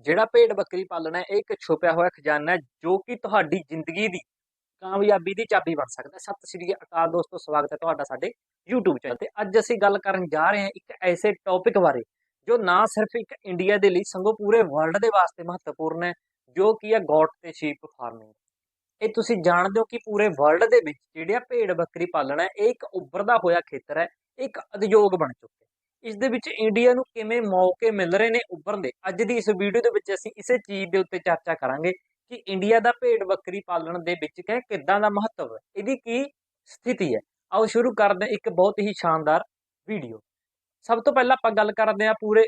ਜਿਹੜਾ ਭੇਡ ਬੱਕਰੀ ਪਾਲਣਾ ਹੈ, ਇਹ ਇੱਕ ਛੁਪਿਆ ਹੋਇਆ ਖਜ਼ਾਨਾ ਹੈ, ਜੋ ਕਿ ਤੁਹਾਡੀ ਜ਼ਿੰਦਗੀ ਦੀ ਕਾਮਯਾਬੀ ਦੀ ਚਾਬੀ ਬਣ ਸਕਦਾ ਹੈ। ਸਤਿ ਸ਼੍ਰੀ ਅਕਾਲ ਦੋਸਤੋ, ਸਵਾਗਤ ਹੈ ਤੁਹਾਡਾ ਸਾਡੇ YouTube ਚੈਨਲ ਤੇ। ਅੱਜ ਅਸੀਂ ਗੱਲ ਕਰਨ ਜਾ ਰਹੇ ਹਾਂ ਇੱਕ ਐਸੇ ਟੌਪਿਕ ਬਾਰੇ, ਜੋ ਨਾ ਸਿਰਫ ਇੱਕ ਇੰਡੀਆ ਦੇ ਲਈ, ਸੰਗੋ ਪੂਰੇ ਵਰਲਡ ਦੇ ਵਾਸਤੇ ਮਹੱਤਵਪੂਰਨ ਹੈ, ਜੋ ਕਿ ਹੈ ਗੋਟ ਤੇ ਸ਼ੀਪ ਫਾਰਮਿੰਗ ਇਹ ਤੁਸੀਂ ਜਾਣਦੇ ਹੋ ਕਿ ਪੂਰੇ ਵਰਲਡ ਦੇ ਵਿੱਚ ਜਿਹੜੀਆਂ ਭੇਡ ਬੱਕਰੀ ਪਾਲਣਾ ਹੈ, ਇਹ ਇੱਕ ਉੱਭਰਦਾ ਹੋਇਆ ਖੇਤਰ ਹੈ, ਇੱਕ ਉਦਯੋਗ ਬਣ ਚੁੱਕਿਆ ਇਸ ਦੇ ਵਿੱਚ ਇੰਡੀਆ ਨੂੰ ਕਿਵੇਂ ਮੌਕੇ ਮਿਲ ਰਹੇ ਨੇ ਉੱਭਰਨ ਦੇ ਅੱਜ ਦੀ ਇਸ ਵੀਡੀਓ ਦੇ ਵਿੱਚ ਅਸੀਂ ਇਸੇ ਚੀਜ਼ ਦੇ ਉੱਤੇ ਚਰਚਾ ਕਰਾਂਗੇ ਕਿ ਇੰਡੀਆ ਦਾ ਭੇਡ ਬੱਕਰੀ ਪਾਲਣ ਦੇ ਵਿੱਚ ਕਿ ਕਿੱਦਾਂ ਦਾ ਮਹੱਤਵ ਹੈ, ਇਹਦੀ ਕੀ ਸਥਿਤੀ ਹੈ। ਆਓ ਸ਼ੁਰੂ ਕਰਦੇ ਹਾਂ ਇੱਕ ਬਹੁਤ ਹੀ ਸ਼ਾਨਦਾਰ ਵੀਡੀਓ ਸਭ ਤੋਂ ਪਹਿਲਾਂ ਆਪਾਂ ਗੱਲ ਕਰਦੇ ਹਾਂ ਪੂਰੇ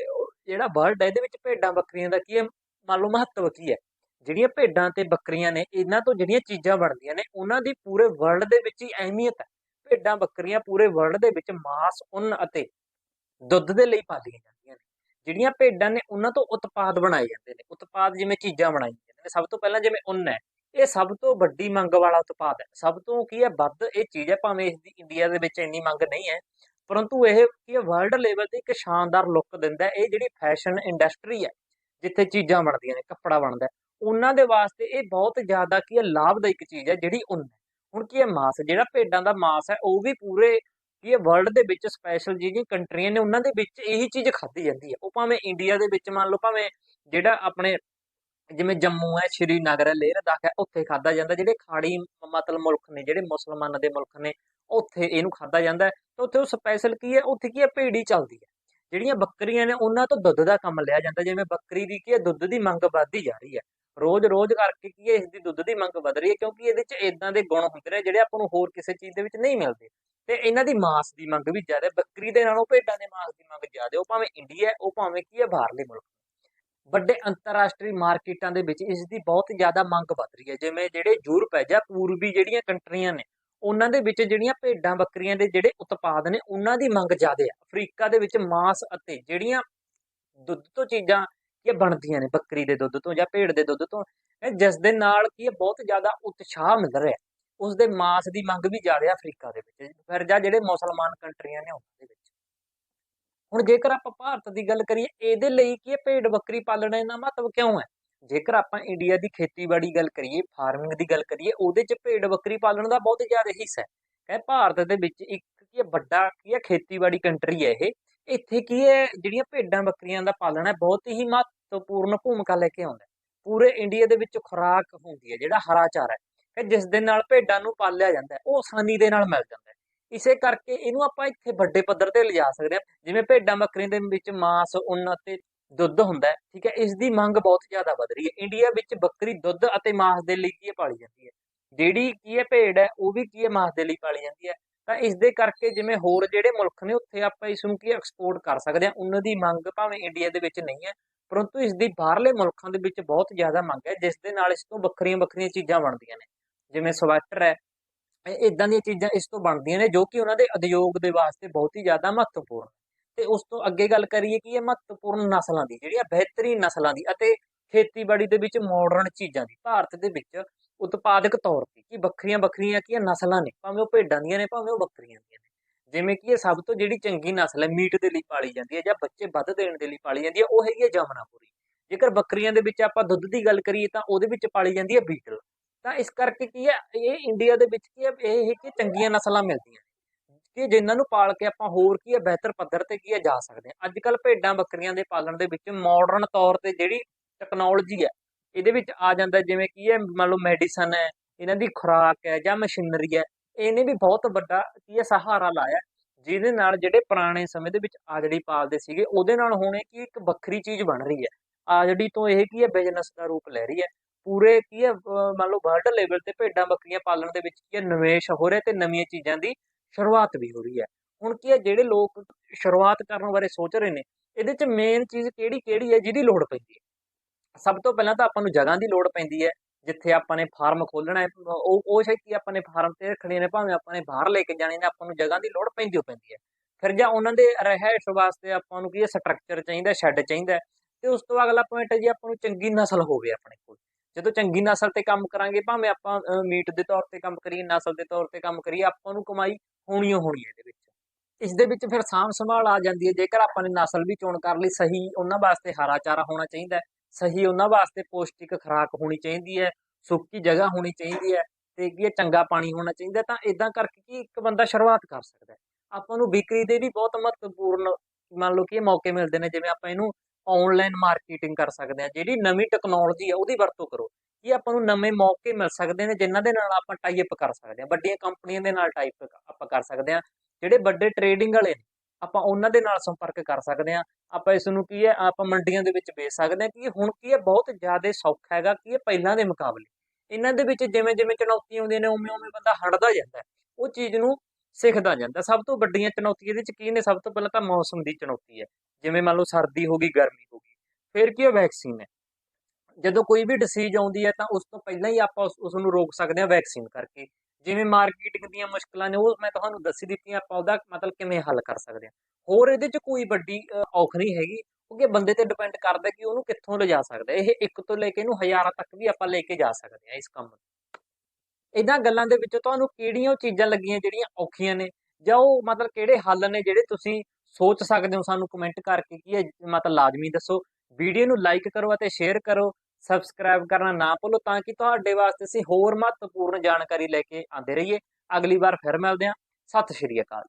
ਜਿਹੜਾ ਵਰਲਡ ਹੈ, ਇਹਦੇ ਵਿੱਚ ਭੇਡਾਂ ਬੱਕਰੀਆਂ ਦਾ ਕੀ ਹੈ, ਮੰਨ ਲਓ ਮਹੱਤਵ ਕੀ ਹੈ। ਜਿਹੜੀਆਂ ਭੇਡਾਂ ਤੇ ਬੱਕਰੀਆਂ ਨੇ, ਇਹਨਾਂ ਤੋਂ ਜਿਹੜੀਆਂ ਚੀਜ਼ਾਂ ਬਣਦੀਆਂ ਨੇ, ਉਹਨਾਂ ਦੀ ਪੂਰੇ ਵਰਲਡ ਦੇ ਵਿੱਚ ਹੀ ਅਹਿਮੀਅਤ ਹੈ। ਭੇਡਾਂ ਬੱਕਰੀਆਂ ਪੂਰੇ ਵਰਲਡ ਦੇ ਵਿੱਚ ਮਾਸ, ਉਨ ਅਤੇ ਦੁੱਧ ਦੇ ਲਈ ਪਾਲੀਆਂ ਜਾਂਦੀਆਂ ਨੇ। ਜਿਹੜੀਆਂ ਭੇਡਾਂ ਨੇ ਉਹਨਾਂ ਤੋਂ ਉਤਪਾਦ ਬਣਾਏ ਜਾਂਦੇ ਨੇ। ਉਤਪਾਦ ਜਿਵੇਂ ਚੀਜ਼ਾਂ ਬਣਾਈਆਂ ਜਾਂਦੀਆਂ ਨੇ। ਸਭ ਤੋਂ ਪਹਿਲਾਂ ਜਿਵੇਂ ਉੱਨ ਹੈ, ਇਹ ਸਭ ਤੋਂ ਵੱਡੀ ਮੰਗ ਵਾਲਾ ਉਤਪਾਦ ਹੈ। ਸਭ ਤੋਂ ਕੀ ਹੈ, ਵੱਧ ਇਹ ਚੀਜ਼ ਹੈ, ਭਾਵੇਂ ਇਸ ਦੀ ਇੰਡੀਆ ਦੇ ਵਿੱਚ ਇੰਨੀ ਮੰਗ ਨਹੀਂ ਹੈ, ਪਰੰਤੂ ਇਹ ਕੀ ਹੈ ਵਰਲਡ ਲੈਵਲ ਤੇ ਇੱਕ ਸ਼ਾਨਦਾਰ ਲੁੱਕ ਦਿੰਦਾ ਇਹ ਜਿਹੜੀ ਫੈਸ਼ਨ ਇੰਡਸਟਰੀ ਹੈ, ਜਿੱਥੇ ਚੀਜ਼ਾਂ ਬਣਦੀਆਂ ਨੇ, ਕੱਪੜਾ ਬਣਦਾ ਉਹਨਾਂ ਦੇ ਵਾਸਤੇ ਇਹ ਬਹੁਤ ਜ਼ਿਆਦਾ ਕੀ ਹੈ, ਲਾਭਦਾਇਕ ਚੀਜ਼ ਹੈ, ਜਿਹੜੀ ਉੱਨ ਹੈ। ਹੁਣ ਕੀ ਹੈ, ਮਾਸ, ਜਿਹੜਾ ਭੇਡਾਂ ਦਾ ਮਾਸ ਹੈ, ਉਹ ਵੀ ਪੂਰੇ ਕੀ ਇਹ ਵਰਲਡ ਦੇ ਵਿੱਚ ਸਪੈਸ਼ਲ ਜਿਹੜੀਆਂ ਕੰਟਰੀਆਂ ਨੇ, ਉਹਨਾਂ ਦੇ ਵਿੱਚ ਇਹੀ ਚੀਜ਼ ਖਾਧੀ ਜਾਂਦੀ ਹੈ। ਉਹ ਭਾਵੇਂ ਇੰਡੀਆ ਦੇ ਵਿੱਚ ਮੰਨ ਲਓ, ਭਾਵੇਂ ਜਿਹੜਾ ਆਪਣੇ ਜਿਵੇਂ ਜੰਮੂ ਹੈ, ਸ਼੍ਰੀਨਗਰ ਹੈ, ਲੇਹ ਲਦਾਖ ਹੈ, ਉੱਥੇ ਖਾਧਾ ਜਾਂਦਾ। ਜਿਹੜੇ ਖਾੜੀ ਮਤਲਬ ਮੁਲਕ ਨੇ, ਜਿਹੜੇ ਮੁਸਲਮਾਨਾਂ ਦੇ ਮੁਲਕ ਨੇ, ਉੱਥੇ ਇਹਨੂੰ ਖਾਧਾ ਜਾਂਦਾ। ਤੇ ਉੱਥੇ ਉਹ ਸਪੈਸ਼ਲ ਕੀ ਹੈ? ਉੱਥੇ ਕੀ ਹੈ? ਭੇੜੀ ਚੱਲਦੀ ਹੈ। ਜਿਹੜੀਆਂ ਬੱਕਰੀਆਂ ਨੇ, ਉਹਨਾਂ ਤੋਂ ਦੁੱਧ ਦਾ ਕੰਮ ਲਿਆ ਜਾਂਦਾ। ਜਿਵੇਂ ਬੱਕਰੀ ਦੀ ਕੀ ਹੈ? ਦੁੱਧ ਦੀ ਮੰਗ ਵੱਧਦੀ ਜਾ ਰਹੀ ਹੈ। ਰੋਜ਼-ਰੋਜ਼ ਕਰਕੇ ਕੀ ਹੈ? ਇਸ ਦੀ ਦੁੱਧ ਦੀ ਮੰਗ ਵਧ ਰਹੀ ਹੈ। ਕਿਉਂਕਿ ਇਹਦੇ 'ਚ ਇਦਾਂ ਦੇ ਗੁਣ ਹੁੰਦੇ ਨੇ, ਜਿਹੜੇ ਆਪਾਂ ਨੂੰ ਹੋਰ ਕਿਸੇ ਚੀਜ਼ ਦੇ ਵਿੱਚ ਨਹੀਂ ਮਿਲਦੇ। ਤੇ ਇਹਨਾਂ ਦੀ ਮਾਸ ਦੀ ਮੰਗ ਵੀ ਜ਼ਿਆਦਾ, ਬੱਕਰੀ ਦੇ ਨਾਲੋਂ ਭੇਡਾਂ ਦੇ ਮਾਸ ਦੀ ਮੰਗ ਜ਼ਿਆਦਾ, ਉਹ ਭਾਵੇਂ ਇੰਡੀਆ ਉਹ ਭਾਵੇਂ ਕੀ ਹੈ, ਬਾਹਰਲੇ ਮੁਲਕ। ਵੱਡੇ ਅੰਤਰਰਾਸ਼ਟਰੀ ਮਾਰਕੀਟਾਂ ਦੇ ਵਿੱਚ ਇਸ ਦੀ ਬਹੁਤ ਜ਼ਿਆਦਾ ਮੰਗ ਵੱਧ ਰਹੀ ਹੈ। ਜਿਵੇਂ ਜਿਹੜੇ ਯੂਰਪ ਹੈ ਜਾਂ ਪੂਰਬੀ ਜਿਹੜੀਆਂ ਕੰਟਰੀਆਂ ਨੇ, ਉਹਨਾਂ ਦੇ ਵਿੱਚ ਜਿਹੜੀਆਂ ਭੇਡਾਂ, ਬੱਕਰੀਆਂ ਦੇ ਜਿਹੜੇ ਉਤਪਾਦ ਨੇ, ਉਹਨਾਂ ਦੀ ਮੰਗ ਜ਼ਿਆਦਾ ਹੈ। ਅਫਰੀਕਾ ਦੇ ਵਿੱਚ ਮਾਸ ਅਤੇ ਜਿਹੜੀਆਂ ਦੁੱਧ ਤੋਂ ਚੀਜ਼ਾਂ ਕੀ ਬਣਦੀਆਂ ਨੇ, ਬੱਕਰੀ ਦੇ ਦੁੱਧ ਤੋਂ ਜਾਂ ਭੇਡ ਦੇ ਦੁੱਧ ਤੋਂ ਜਿਸ ਦੇ ਨਾਲ ਕੀ ਹੈ, ਬਹੁਤ ਜ਼ਿਆਦਾ ਉਤਸ਼ਾਹ ਮਿਲ ਰਿਹਾ ਉਸ ਦੇ ਮਾਸ ਦੀ ਮੰਗ ਵੀ ਜ਼ਿਆਦਾ ਅਫਰੀਕਾ ਦੇ ਵਿੱਚ ਫਿਰ ਜਾਂ ਜਿਹੜੇ ਮੁਸਲਮਾਨ ਕੰਟਰੀਆਂ ਨੇ ਉਹਨਾਂ ਦੇ ਵਿੱਚ। ਹੁਣ ਜੇਕਰ ਆਪਾਂ ਭਾਰਤ ਦੀ ਗੱਲ ਕਰੀਏ, ਇਹਦੇ ਲਈ ਕੀ ਹੈ? ਭੇਡ ਬੱਕਰੀ ਪਾਲਣਾ ਇੰਨਾ ਮਹੱਤਵ ਕਿਉਂ ਹੈ? ਜੇਕਰ ਆਪਾਂ ਇੰਡੀਆ ਦੀ ਖੇਤੀਬਾੜੀ ਗੱਲ ਕਰੀਏ, ਫਾਰਮਿੰਗ ਦੀ ਗੱਲ ਕਰੀਏ, ਉਹਦੇ 'ਚ ਭੇਡ ਬੱਕਰੀ ਪਾਲਣ ਦਾ ਬਹੁਤ ਜ਼ਿਆਦਾ ਹਿੱਸਾ ਹੈ। ਕਹੇ ਭਾਰਤ ਦੇ ਵਿੱਚ ਇੱਕ ਕੀ ਹੈ? ਵੱਡਾ ਕੀ ਹੈ? ਖੇਤੀਬਾੜੀ ਕੰਟਰੀ ਹੈ ਇਹ। ਇੱਥੇ ਕੀ ਹੈ? ਜਿਹੜੀਆਂ ਭੇਡਾਂ ਬੱਕਰੀਆਂ ਦਾ ਪਾਲਣਾ ਹੈ, ਬਹੁਤ ਹੀ ਮਹੱਤਵਪੂਰਨ ਭੂਮਿਕਾ ਲੈ ਕੇ ਆਉਂਦਾ ਪੂਰੇ ਇੰਡੀਆ ਦੇ ਵਿੱਚ ਖੁਰਾਕ ਹੁੰਦੀ ਹੈ, ਜਿਹੜਾ ਹਰਾ ਚਾਰਾ ਹੈ। ਕਿ ਜਿਸ ਦੇ ਨਾਲ ਭੇਡਾਂ ਨੂੰ ਪਾਲਿਆ ਜਾਂਦਾ ਉਹ ਆਸਾਨੀ ਦੇ ਨਾਲ ਮਿਲ ਜਾਂਦਾ ਇਸੇ ਕਰਕੇ ਇਹਨੂੰ ਆਪਾਂ ਇੱਥੇ ਵੱਡੇ ਪੱਧਰ ਤੇ ਲਿਜਾ ਸਕਦੇ ਹਾਂ। ਜਿਵੇਂ ਭੇਡਾਂ ਬੱਕਰੀਆਂ ਦੇ ਵਿੱਚ ਮਾਸ, ਉੱਨ ਅਤੇ ਦੁੱਧ ਹੁੰਦਾ ਹੈ, ਠੀਕ ਹੈ, ਇਸ ਦੀ ਮੰਗ ਬਹੁਤ ਜ਼ਿਆਦਾ ਵੱਧ ਰਹੀ ਹੈ। ਇੰਡੀਆ ਵਿੱਚ ਬੱਕਰੀ, ਦੁੱਧ ਅਤੇ ਮਾਸ ਦੇ ਲਈ ਕੀ ਹੈ ਪਾਲੀ ਜਾਂਦੀ ਹੈ? ਜਿਹੜੀ ਕੀ ਹੈ ਭੇਡ ਹੈ, ਉਹ ਵੀ ਕੀ ਹੈ ਮਾਸ ਦੇ ਲਈ ਪਾਲੀ ਜਾਂਦੀ ਹੈ? ਤਾਂ ਇਸ ਦੇ ਕਰਕੇ ਜਿਵੇਂ ਹੋਰ ਜਿਹੜੇ ਮੁਲਕ ਨੇ, ਉੱਥੇ ਆਪਾਂ ਇਸ ਨੂੰ ਕੀ ਐਕਸਪੋਰਟ ਕਰ ਸਕਦੇ ਹਾਂ। ਉਹਨਾਂ ਦੀ ਮੰਗ ਭਾਵੇਂ ਇੰਡੀਆ ਦੇ ਵਿੱਚ ਨਹੀਂ ਹੈ, ਪਰੰਤੂ ਇਸ ਦੀ ਬਾਹਰਲੇ ਮੁਲਕਾਂ ਦੇ ਵਿੱਚ ਬਹੁਤ ਜ਼ਿਆਦਾ ਮੰਗ ਹੈ, ਜਿਸ ਦੇ ਨਾਲ ਇਸ ਤੋਂ ਵੱਖਰੀਆਂ ਵੱਖਰੀਆਂ ਚੀਜ਼ਾਂ ਬਣਦੀਆਂ ਨੇ। ਜਿਵੇਂ ਸਵੈਟਰ ਹੈ, ਇਹ ਇਦਾਂ ਦੀਆਂ ਚੀਜ਼ਾਂ ਇਸ ਤੋਂ ਬਣਦੀਆਂ ਨੇ ਜੋ ਕਿ ਉਹਨਾਂ ਦੇ ਉਦਯੋਗ ਦੇ ਵਾਸਤੇ ਬਹੁਤ ਹੀ ਜ਼ਿਆਦਾ ਮਹੱਤਵਪੂਰਨ। ਤੇ ਉਸ ਤੋਂ ਅੱਗੇ ਗੱਲ ਕਰੀਏ ਕਿ ਇਹ ਮਹੱਤਵਪੂਰਨ ਨਸਲਾਂ ਦੀ ਜਿਹੜੀਆਂ ਬਿਹਤਰੀਨ ਨਸਲਾਂ ਦੀ ਅਤੇ ਖੇਤੀਬਾੜੀ ਦੇ ਵਿੱਚ ਮਾਡਰਨ ਚੀਜ਼ਾਂ ਦੀ, ਭਾਰਤ ਦੇ ਵਿੱਚ ਉਤਪਾਦਕ ਤੌਰ ਤੇ ਕਿ ਵੱਖਰੀਆਂ ਵੱਖਰੀਆਂ ਕੀ ਨਸਲਾਂ ਨੇ, ਭਾਵੇਂ ਉਹ ਭੇਡਾਂ ਦੀਆਂ ਨੇ, ਭਾਵੇਂ ਉਹ ਬੱਕਰੀਆਂ ਦੀਆਂ ਨੇ। ਜਿਵੇਂ ਕਿ ਇਹ ਸਭ ਤੋਂ ਜਿਹੜੀ ਚੰਗੀ ਨਸਲ ਹੈ, ਮੀਟ ਦੇ ਲਈ ਪਾਲੀ ਜਾਂਦੀ ਹੈ ਜਾਂ ਬੱਚੇ ਵੱਧ ਦੇਣ ਦੇ ਲਈ ਪਾਲੀ ਜਾਂਦੀ ਹੈ, ਉਹ ਹੈਗੀ ਹੈ ਜਮਨਾਪੁਰੀ। ਜੇਕਰ ਬੱਕਰੀਆਂ ਦੇ ਵਿੱਚ ਆਪਾਂ ਦੁੱਧ ਦੀ ਗੱਲ ਕਰੀਏ ਤਾਂ ਉਹਦੇ ਵਿੱਚ ਪਾਲੀ ਜਾਂਦੀ ਹੈ ਬੀਟਲ। ਤਾਂ ਇਸ ਕਰਕੇ ਕੀ ਹੈ, ਇਹ ਇੰਡੀਆ ਦੇ ਵਿੱਚ ਕੀ ਹੈ, ਇਹ ਕਿ ਚੰਗੀਆਂ ਨਸਲਾਂ ਮਿਲਦੀਆਂ ਕਿ ਜਿਨ੍ਹਾਂ ਨੂੰ ਪਾਲ ਕੇ ਆਪਾਂ ਹੋਰ ਕੀ ਹੈ, ਬਿਹਤਰ ਪੱਧਰ ਤੇ ਕੀ ਹੈ, ਜਾ ਸਕਦੇ ਹਾਂ। ਅੱਜ ਕੱਲ ਭੇਡਾਂ ਬੱਕਰੀਆਂ ਦੇ ਪਾਲਣ ਦੇ ਵਿੱਚ ਮਾਡਰਨ ਤੌਰ ਤੇ ਜਿਹੜੀ ਟੈਕਨੋਲੋਜੀ ਹੈ, ਇਹਦੇ ਵਿੱਚ ਆ ਜਾਂਦਾ ਜਿਵੇਂ ਕੀ ਹੈ, ਮੰਨ ਲਓ ਮੈਡੀਸਨ ਹੈ, ਇਹਨਾਂ ਦੀ ਖੁਰਾਕ ਹੈ ਜਾਂ ਮਸ਼ੀਨਰੀ ਹੈ, ਇਹਨੇ ਵੀ ਬਹੁਤ ਵੱਡਾ ਕੀ ਹੈ, ਸਹਾਰਾ ਲਾਇਆ। ਜਿਹਦੇ ਨਾਲ ਜਿਹੜੇ ਪੁਰਾਣੇ ਸਮੇਂ ਦੇ ਵਿੱਚ ਆਜੜੀ ਪਾਲਦੇ ਸੀਗੇ, ਉਹਦੇ ਨਾਲ ਹੁਣ ਇਹ ਕੀ ਇੱਕ ਵੱਖਰੀ ਚੀਜ਼ ਬਣ ਰਹੀ ਹੈ। ਆਜੜੀ ਤੋਂ ਇਹ ਕੀ ਹੈ ਬਿਜ਼ਨਸ ਦਾ ਰੂਪ ਲੈ ਰਹੀ ਹੈ। ਪੂਰੇ ਕੀ ਹੈ ਮੰਨ ਲਓ ਵਰਲਡ ਲੈਵਲ ਤੇ ਭੇਡਾਂ, ਬੱਕਰੀਆਂ ਪਾਲਣ ਦੇ ਵਿੱਚ ਕੀ ਹੈ ਨਿਵੇਸ਼ ਹੋ ਰਿਹਾ ਤੇ ਨਵੀਆਂ ਚੀਜ਼ਾਂ ਦੀ ਸ਼ੁਰੂਆਤ ਵੀ ਹੋ ਰਹੀ ਹੈ। ਹੁਣ ਕੀ ਹੈ ਜਿਹੜੇ ਲੋਕ ਸ਼ੁਰੂਆਤ ਕਰਨ ਬਾਰੇ ਸੋਚ ਰਹੇ ਨੇ, ਇਹਦੇ ਚ ਮੇਨ ਚੀਜ਼ ਕਿਹੜੀ ਕਿਹੜੀ ਹੈ ਜਿਹਦੀ ਲੋੜ ਪੈਂਦੀ ਹੈ? ਸਭ ਤੋਂ ਪਹਿਲਾਂ ਤਾਂ ਆਪਾਂ ਨੂੰ ਜਗ੍ਹਾ ਦੀ ਲੋੜ ਪੈਂਦੀ ਹੈ, ਜਿੱਥੇ ਆਪਾਂ ਨੇ ਫਾਰਮ ਖੋਲਣਾ ਹੈ ਉਹ ਉਹ ਸ਼ਾਇਦ ਕੀ ਆਪਾਂ ਨੇ ਫਾਰਮ ਤੇ ਰੱਖਣੇ ਨੇ, ਭਾਵੇਂ ਆਪਾਂ ਨੇ ਬਾਹਰ ਲੈ ਕੇ ਜਾਣੇ ਨੇ, ਆਪਾਂ ਨੂੰ ਜਗ੍ਹਾ ਦੀ ਲੋੜ ਪੈਂਦੀ ਹੋ ਪੈਂਦੀ ਹੈ। ਫਿਰ ਜਾਂ ਉਹਨਾਂ ਦੇ ਰਹਿائش ਵਾਸਤੇ ਆਪਾਂ ਨੂੰ ਕੀ ਹੈ ਸਟਰਕਚਰ ਚਾਹੀਦਾ ਸ਼ੈੱਡ ਚਾਹੀਦਾ ਤੇ ਉਸ ਤੋਂ ਅਗਲਾ ਪੁਆਇੰਟ ਹੈ ਜੀ ਆਪਾਂ ਨੂੰ ਚੰਗੀ ਨਸਲ ਹੋਵੇ ਆਪਣੇ ਕੋਲ। ਜਦੋਂ ਚੰਗੀ ਨਸਲ ਤੇ ਕੰਮ ਕਰਾਂਗੇ, ਭਾਵੇਂ ਆਪਾਂ ਮੀਟ ਦੇ ਤੌਰ ਤੇ ਕੰਮ ਕਰੀਏ, ਨਸਲ ਦੇ ਤੌਰ ਤੇ ਕੰਮ ਕਰੀਏ, ਆਪਾਂ ਨੂੰ ਕਮਾਈ ਹੋਣੀ ਹੋਣੀ ਹੈ ਇਹਦੇ ਵਿੱਚ। ਇਸ ਦੇ ਵਿੱਚ ਫਿਰ ਸਾਂਭ ਸੰਭਾਲ ਆ ਜਾਂਦੀ ਹੈ, ਜੇਕਰ ਆਪਾਂ ਨੇ ਨਸਲ ਵੀ ਚੋਣ ਕਰ ਲਈ, ਸਹੀ ਉਹਨਾਂ ਵਾਸਤੇ ਹਰਾ ਚਾਰਾ ਹੋਣਾ ਚਾਹੀਦਾ ਹੈ, ਸਹੀ ਉਹਨਾਂ ਵਾਸਤੇ ਪੋਸ਼ਟਿਕ ਖੁਰਾਕ ਹੋਣੀ ਚਾਹੀਦੀ ਹੈ, ਸੁੱਕੀ ਜਗ੍ਹਾ ਹੋਣੀ ਚਾਹੀਦੀ ਹੈ, ਤੇ ਕੀ ਹੈ ਚੰਗਾ ਪਾਣੀ ਹੋਣਾ ਚਾਹੀਦਾ ਤਾਂ ਇਦਾਂ ਕਰਕੇ ਕੀ ਇੱਕ ਬੰਦਾ ਸ਼ੁਰੂਆਤ ਕਰ ਸਕਦਾ ਆਪਾਂ ਨੂੰ ਵਿਕਰੀ ਦੇ ਵੀ ਬਹੁਤ ਮਹੱਤਵਪੂਰਨ, ਮੰਨ ਲਓ ਕਿ ਇਹ ਮੌਕੇ ਮਿਲਦੇ ਨੇ, ਜਿਵੇਂ ਆਪਾਂ ਇਹਨੂੰ ਆਨਲਾਈਨ ਮਾਰਕੀਟਿੰਗ ਕਰ ਸਕਦੇ ਹਾਂ, ਜਿਹੜੀ ਨਵੀਂ ਟੈਕਨੋਲੋਜੀ ਆ, ਉਹਦੀ ਵਰਤੋਂ ਕਰੋ। ਕੀ ਆਪਾਂ ਨੂੰ ਨਵੇਂ ਮੌਕੇ ਮਿਲ ਸਕਦੇ ਨੇ, ਜਿਨ੍ਹਾਂ ਦੇ ਨਾਲ ਆਪਾਂ ਟਾਈ ਅਪ ਕਰ ਸਕਦੇ ਹਾਂ, ਵੱਡੀਆਂ ਕੰਪਨੀਆਂ ਦੇ ਨਾਲ ਟਾਈ ਅਪ ਆਪਾਂ ਕਰ ਸਕਦੇ ਹਾਂ, ਜਿਹੜੇ ਵੱਡੇ ਟ੍ਰੇਡਿੰਗ ਵਾਲੇ ਨੇ, ਆਪਾਂ ਉਹਨਾਂ ਦੇ ਨਾਲ ਸੰਪਰਕ ਕਰ ਸਕਦੇ ਹਾਂ, ਆਪਾਂ ਇਸ ਨੂੰ ਕੀ ਹੈ, ਆਪਾਂ ਮੰਡੀਆਂ ਦੇ ਵਿੱਚ ਵੇਚ ਸਕਦੇ ਹਾਂ, ਕਿ ਹੁਣ ਕੀ ਹੈ, ਬਹੁਤ ਜ਼ਿਆਦਾ ਸੌਖਾ ਹੈਗਾ, ਕਿ ਇਹ ਪਹਿਲਾਂ ਦੇ ਮੁਕਾਬਲੇ। ਇਹਨਾਂ ਦੇ ਵਿੱਚ ਜਿਵੇਂ ਜਿਵੇਂ ਚੁਣੌਤੀਆਂ ਆਉਂਦੀਆਂ ਨੇ ਉਵੇਂ ਉਵੇਂ ਬੰਦਾ ਹਟਦਾ ਜਾਂਦਾ ਉਹ ਚੀਜ਼ ਨੂੰ ਸਿੱਖਦਾ ਜਾਂਦਾ। ਸਭ ਤੋਂ ਵੱਡੀਆਂ ਚੁਣੌਤੀਆਂ ਇਹਦੇ 'ਚ ਕੀ ਨੇ? ਸਭ ਤੋਂ ਪਹਿਲਾਂ ਤਾਂ ਮੌਸਮ ਦੀ ਚੁਣੌਤੀ ਹੈ। ਜਿਵੇਂ ਮੰਨ ਲਓ ਸਰਦੀ ਹੋ ਗਈ, ਗਰਮੀ ਹੋ ਗਈ। ਫਿਰ ਕੀ ਹੈ? ਵੈਕਸੀਨ ਹੈ। ਜਦੋਂ ਕੋਈ ਵੀ ਡਿਸੀਜ ਆਉਂਦੀ ਹੈ ਤਾਂ ਉਸ ਤੋਂ ਪਹਿਲਾਂ ਹੀ ਆਪਾਂ ਉਸ- ਨੂੰ ਰੋਕ ਸਕਦੇ ਹਾਂ ਵੈਕਸੀਨ ਕਰਕੇ। ਜਿਵੇਂ ਮਾਰਕੀਟਿੰਗ ਦੀਆਂ ਮੁਸ਼ਕਲਾਂ ਨੇ, ਉਹ ਮੈਂ ਤੁਹਾਨੂੰ ਦੱਸੀ ਦਿੱਤੀਆਂ, ਆਪਾਂ ਉਹਦਾ ਮਤਲਬ ਕਿਵੇਂ ਹੱਲ ਕਰ ਸਕਦੇ ਹਾਂ। ਹੋਰ ਇਹਦੇ 'ਚ ਕੋਈ ਵੱਡੀ ਔਖ ਨਹੀਂ ਹੈਗੀ, ਕਿਉਂਕਿ ਬੰਦੇ ਤੇ ਡਿਪੈਂਡ ਕਰਦਾ ਕਿ ਉਹਨੂੰ ਕਿੱਥੋਂ ਲਿਜਾ ਸਕਦਾ ਇਹ ਇੱਕ ਤੋਂ ਲੈ ਕੇ ਇਹਨੂੰ ਹਜ਼ਾਰਾਂ ਤੱਕ ਵੀ ਆਪਾਂ ਲੈ ਕੇ ਜਾ ਸਕਦੇ ਹਾਂ ਇਸ ਕੰਮ ਨੂੰ। ਇਹਨਾਂ ਗੱਲਾਂ ਦੇ ਵਿੱਚੋਂ ਤੁਹਾਨੂੰ ਕਿਹੜੀਆਂ ਉਹ ਚੀਜ਼ਾਂ ਲੱਗੀਆਂ ਜਿਹੜੀਆਂ ਔਖੀਆਂ ਨੇ? ਜਾਂ ਉਹ ਮਤਲਬ ਕਿਹੜੇ ਹੱਲ ਨੇ ਜਿਹੜੇ ਤੁਸੀਂ ਸੋਚ ਸਕਦੇ ਹੋ ਸਾਨੂੰ ਕਮੈਂਟ ਕਰਕੇ ਕੀ ਹੈ ਮਤਲਬ ਲਾਜ਼ਮੀ ਦੱਸੋ? ਵੀਡੀਓ ਨੂੰ ਲਾਈਕ ਕਰੋ ਅਤੇ ਸ਼ੇਅਰ ਕਰੋ। ਸਬਸਕ੍ਰਾਈਬ ਕਰਨਾ ਨਾ ਭੁੱਲੋ ਤਾਂ ਕਿ ਤੁਹਾਡੇ ਵਾਸਤੇ ਅਸੀਂ ਹੋਰ ਮਹੱਤਵਪੂਰਨ ਜਾਣਕਾਰੀ ਲੈ ਕੇ ਆਉਂਦੇ ਰਹੀਏ। ਅਗਲੀ ਵਾਰ ਫਿਰ ਮਿਲਦੇ ਹਾਂ। ਸਤਿ ਸ਼੍ਰੀ ਅਕਾਲ